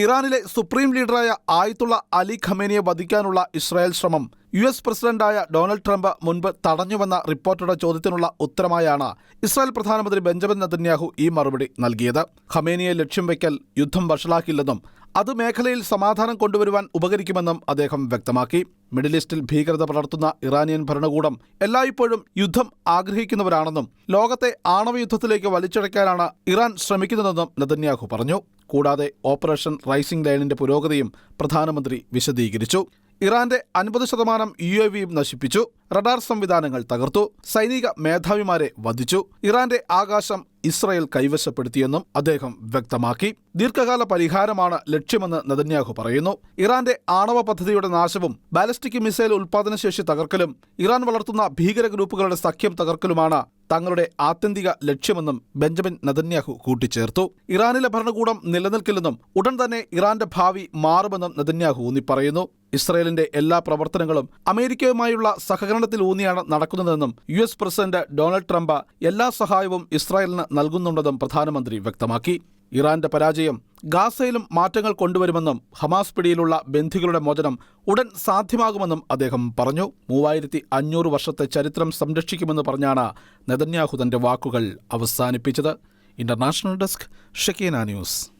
ഇറാനിലെ സുപ്രീം ലീഡറായ Ayatollah Ali ഖമേനിയെ വധിക്കാനുള്ള ഇസ്രായേൽ ശ്രമം യു എസ് പ്രസിഡന്റായ ഡൊണാൾഡ് ട്രംപ് മുൻപ് തടഞ്ഞുവെന്ന റിപ്പോർട്ടറുടെ ചോദ്യത്തിനുള്ള ഉത്തരമായാണ് ഇസ്രായേൽ പ്രധാനമന്ത്രി ബെഞ്ചമിൻ നെതന്യാഹു ഈ മറുപടി നൽകിയത്. ഖമേനിയെ ലക്ഷ്യം വയ്ക്കൽ യുദ്ധം വഷളാക്കില്ലെന്നും അത് മേഖലയിൽ സമാധാനം കൊണ്ടുവരുവാൻ ഉപകരിക്കുമെന്നും അദ്ദേഹം വ്യക്തമാക്കി. മിഡിൽ ഈസ്റ്റിൽ ഭീകരത പടർത്തുന്ന ഇറാനിയൻ ഭരണകൂടം എല്ലായ്പ്പോഴും യുദ്ധം ആഗ്രഹിക്കുന്നവരാണെന്നും ലോകത്തെ ആണവയുദ്ധത്തിലേക്ക് വലിച്ചടയ്ക്കാനാണ് ഇറാൻ ശ്രമിക്കുന്നതെന്നും നെതന്യാഹു പറഞ്ഞു. കൂടാതെ ഓപ്പറേഷൻ റൈസിംഗ് ലൈനിന്റെ പുരോഗതിയും പ്രധാനമന്ത്രി വിശദീകരിച്ചു. ഇറാന്റെ അൻപത് ശതമാനം യു എ വിയും നശിപ്പിച്ചു. റഡാർ സംവിധാനങ്ങൾ തകർത്തു. സൈനിക മേധാവിമാരെ വധിച്ചു. ഇറാന്റെ ആകാശം ഇസ്രായേൽ കൈവശപ്പെടുത്തിയെന്നും അദ്ദേഹം വ്യക്തമാക്കി. ദീർഘകാല പരിഹാരമാണ് ലക്ഷ്യമെന്ന് നെതന്യാഹു പറയുന്നു. ഇറാന്റെ ആണവ പദ്ധതിയുടെ നാശവും ബാലിസ്റ്റിക് മിസൈൽ ഉൽപാദനശേഷി തകർക്കലും ഇറാൻ വളർത്തുന്ന ഭീകര ഗ്രൂപ്പുകളുടെ സഖ്യം തകർക്കലുമാണ് തങ്ങളുടെ ആത്യന്തിക ലക്ഷ്യമെന്നും ബെഞ്ചമിൻ നദന്യാഹു കൂട്ടിച്ചേർത്തു. ഇറാനിലെ ഭരണകൂടം നിലനിൽക്കില്ലെന്നും ഉടൻ തന്നെ ഇറാന്റെ ഭാവി മാറുമെന്നും നെതന്യാഹു ഊന്നി പറയുന്നു ഇസ്രയേലിന്റെ എല്ലാ പ്രവർത്തനങ്ങളും അമേരിക്കയുമായുള്ള സഹകരണത്തിൽ ഊന്നിയാണ് നടക്കുന്നതെന്നും U S president Donald Trump എല്ലാ സഹായവും ഇസ്രായേലിന് നൽകുന്നുണ്ടെന്നും പ്രധാനമന്ത്രി വ്യക്തമാക്കി. ഇറാന്റെ പരാജയം ഗാസയിലും മാറ്റങ്ങൾ കൊണ്ടുവരുമെന്നും ഹമാസ് പിടിയിലുള്ള ബന്ധികളുടെ മോചനം ഉടൻ സാധ്യമാകുമെന്നും അദ്ദേഹം പറഞ്ഞു. മൂവായിരത്തി അഞ്ഞൂറ് വർഷത്തെ ചരിത്രം സംരക്ഷിക്കുമെന്ന് പറഞ്ഞാണ് നെതന്യാഹു തന്റെ വാക്കുകൾ അവസാനിപ്പിച്ചത്. International desk Shakeena news.